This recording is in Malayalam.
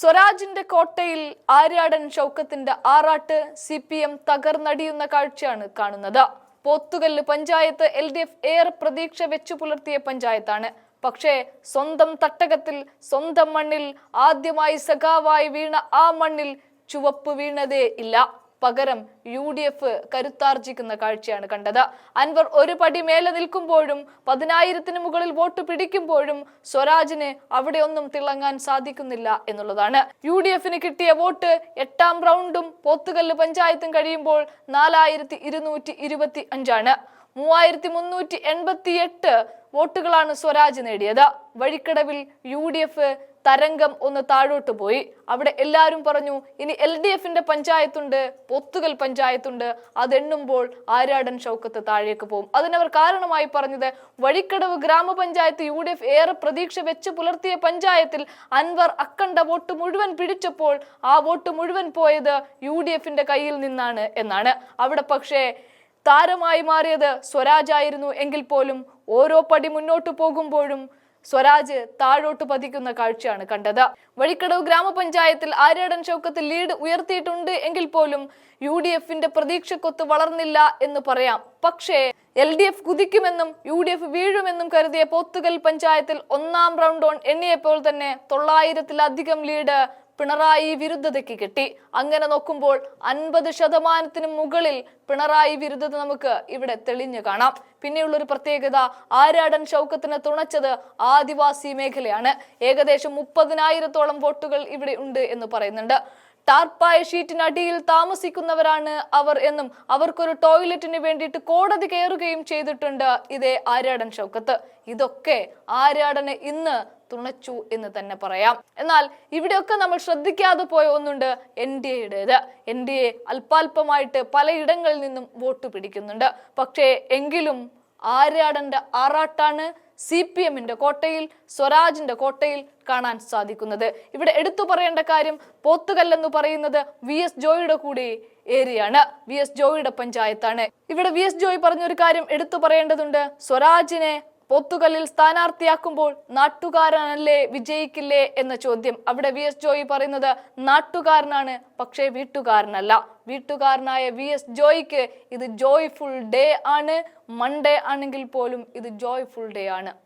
സ്വരാജിന്റെ കോട്ടയിൽ ആര്യാടൻ ഷൗക്കത്തിന്റെ ആറാട്ട് സി പി എം തകർന്നടിയുന്ന കാഴ്ചയാണ് കാണുന്നത്. Pothukal panchayat L D F ഏറെ പ്രതീക്ഷ വെച്ചു പുലർത്തിയ പഞ്ചായത്താണ്. പക്ഷേ സ്വന്തം തട്ടകത്തിൽ സ്വന്തം മണ്ണിൽ ആദ്യമായി സഖാവായി വീണ ആ മണ്ണിൽ ചുവപ്പ് വീണതേ ഇല്ല. പകരം യു ഡി എഫ് കരുത്താർജിക്കുന്ന കാഴ്ചയാണ് കണ്ടത്. അൻവർ ഒരു പടി മേലെ നിൽക്കുമ്പോഴും പതിനായിരത്തിന് മുകളിൽ വോട്ട് പിടിക്കുമ്പോഴും സ്വരാജിന് അവിടെ ഒന്നും തിളങ്ങാൻ സാധിക്കുന്നില്ല എന്നുള്ളതാണ്. യു ഡി എഫിന് കിട്ടിയ വോട്ട് എട്ടാം റൗണ്ടും പോത്തുകല്ല് പഞ്ചായത്തും കഴിയുമ്പോൾ നാലായിരത്തി ഇരുന്നൂറ്റി ഇരുപത്തി അഞ്ചാണ്. മൂവായിരത്തി മുന്നൂറ്റി എൺപത്തി എട്ട് വോട്ടുകളാണ് സ്വരാജ് നേടിയത്. വഴിക്കടവിൽ യു ഡി എഫ് തരംഗം ഒന്ന് താഴോട്ട് പോയി. അവിടെ എല്ലാവരും പറഞ്ഞു ഇനി എൽ ഡി എഫിന്റെ പഞ്ചായത്തുണ്ട് പൊത്തുകൽ പഞ്ചായത്തുണ്ട്. അതെണ്ണുമ്പോൾ ആരാടൻ ഷൗക്കത്ത് താഴേക്ക് പോകും അതിനവർ കാരണമായി പറഞ്ഞത് വഴിക്കടവ് ഗ്രാമപഞ്ചായത്ത് യു ഡി എഫ് ഏറെ പ്രതീക്ഷ വെച്ച് പുലർത്തിയ പഞ്ചായത്തിൽ അൻവർ അക്കണ്ട വോട്ട് മുഴുവൻ പിടിച്ചപ്പോൾ ആ വോട്ട് മുഴുവൻ പോയത് യു ഡി എഫിന്റെ കയ്യിൽ നിന്നാണ് എന്നാണ്. അവിടെ പക്ഷേ താരമായി മാറിയത് സ്വരാജായിരുന്നു എങ്കിൽ പോലും ഓരോ പടി മുന്നോട്ട് പോകുമ്പോഴും സ്വരാജ് താഴോട്ട് പതിക്കുന്ന കാഴ്ചയാണ് കണ്ടത്. വഴിക്കടവ് ഗ്രാമപഞ്ചായത്തിൽ ആര്യാടൻ ചൗക്കത്തിൽ ലീഡ് ഉയർത്തിയിട്ടുണ്ട് എങ്കിൽ പോലും യു ഡി എഫിന്റെ പ്രതീക്ഷക്കൊത്ത് വളർന്നില്ല എന്ന് പറയാം. പക്ഷേ എൽ ഡി എഫ് കുതിക്കുമെന്നും യു ഡി എഫ് വീഴുമെന്നും കരുതിയ പോത്തുകൽ പഞ്ചായത്തിൽ ഒന്നാം റൗണ്ട് ഓൺ എണ്ണിയപ്പോൾ തന്നെ തൊള്ളായിരത്തിലധികം ലീഡ് പിണറായി വിരുദ്ധതയ്ക്ക് കിട്ടി. അങ്ങനെ നോക്കുമ്പോൾ അൻപത് ശതമാനത്തിന് മുകളിൽ പിണറായി വിരുദ്ധത നമുക്ക് ഇവിടെ തെളിഞ്ഞു കാണാം. പിന്നെയുള്ള ഒരു പ്രത്യേകത ആരാടൻ ഷൗക്കത്തിന് തുണച്ചത് ആദിവാസി മേഖലയാണ്. ഏകദേശം മുപ്പതിനായിരത്തോളം വോട്ടുകൾ ഇവിടെ ഉണ്ട് എന്ന് പറയുന്നുണ്ട്. ടാർപ്പായ ഷീറ്റിനടിയിൽ താമസിക്കുന്നവരാണ് അവർ എന്നും അവർക്കൊരു ടോയ്ലറ്റിന് വേണ്ടിയിട്ട് കോടതി കയറുകയും ചെയ്തിട്ടുണ്ട് ഇതേ ആര്യാടൻ ഷൗക്കത്ത് ഇതൊക്കെ ആര്യാടന് ഇന്ന് തുണച്ചു എന്ന് തന്നെ പറയാം. എന്നാൽ ഇവിടെയൊക്കെ നമ്മൾ ശ്രദ്ധിക്കാതെ പോയ ഒന്നുണ്ട് എൻ ഡി എയുടേത്. എൻ ഡി എ അല്പാൽപമായിട്ട് പലയിടങ്ങളിൽ നിന്നും വോട്ട് പിടിക്കുന്നുണ്ട്. പക്ഷേ എങ്കിലും ആര്യാടന്റെ ആറാട്ടാണ് സി പി എമ്മിന്റെ കോട്ടയിൽ സ്വരാജിന്റെ കോട്ടയിൽ കാണാൻ സാധിക്കുന്നത്. ഇവിടെ എടുത്തു പറയേണ്ട കാര്യം പോത്തുകല്ലെന്ന് പറയുന്നത് വി എസ് ജോയിയുടെ കൂടെ ഏരിയയാണ്. വി എസ് ജോയിയുടെ പഞ്ചായത്താണ്. ഇവിടെ വി എസ് ജോയി പറഞ്ഞൊരു കാര്യം എടുത്തു പറയേണ്ടതുണ്ട്. സ്വരാജിനെ പോത്തുകല്ലിൽ സ്ഥാനാർത്ഥിയാക്കുമ്പോൾ നാട്ടുകാരനല്ലേ വിജയിക്കില്ലേ എന്ന ചോദ്യം. അവിടെ വി. എസ്. ജോയി പറയുന്നത് നാട്ടുകാരനാണ് പക്ഷേ വീട്ടുകാരനല്ല. വീട്ടുകാരനായ വി. എസ്. ജോയിക്ക് ഇത് ജോയ്ഫുൾ ഡേ ആണ്. മൺഡേ ആണെങ്കിൽ പോലും ഇത് ജോയ്ഫുൾ ഡേ ആണ്.